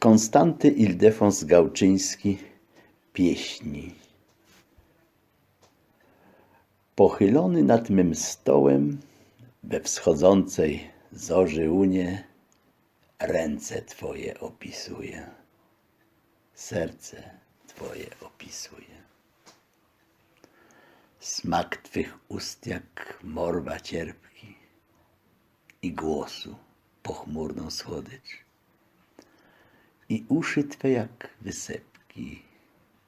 Konstanty Ildefons Gałczyński Pieśni. Pochylony nad mym stołem we wschodzącej zorzy łunie ręce Twoje opisuję, serce Twoje opisuję. Smak Twych ust jak morwa cierpki i głosu pochmurną słodycz i uszy Twe jak wysepki,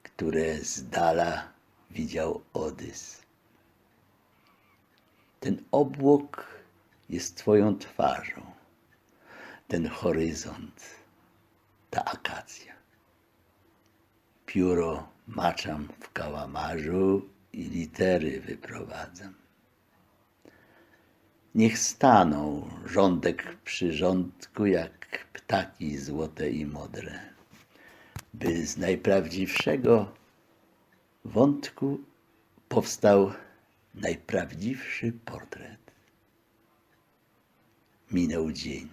które z dala widział Odys. Ten obłok jest Twoją twarzą, ten horyzont, ta akacja. Pióro maczam w kałamarzu i litery wyprowadzam. Niech staną rządek przy rządku jak ptaki złote i modre, by z najprawdziwszego wątku powstał najprawdziwszy portret. Minął dzień.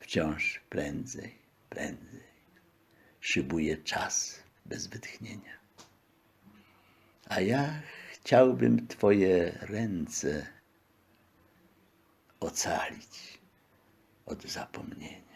Wciąż prędzej, prędzej. Szybuje czas bez wytchnienia. A ja chciałbym Twoje ręce ocalić od zapomnienia.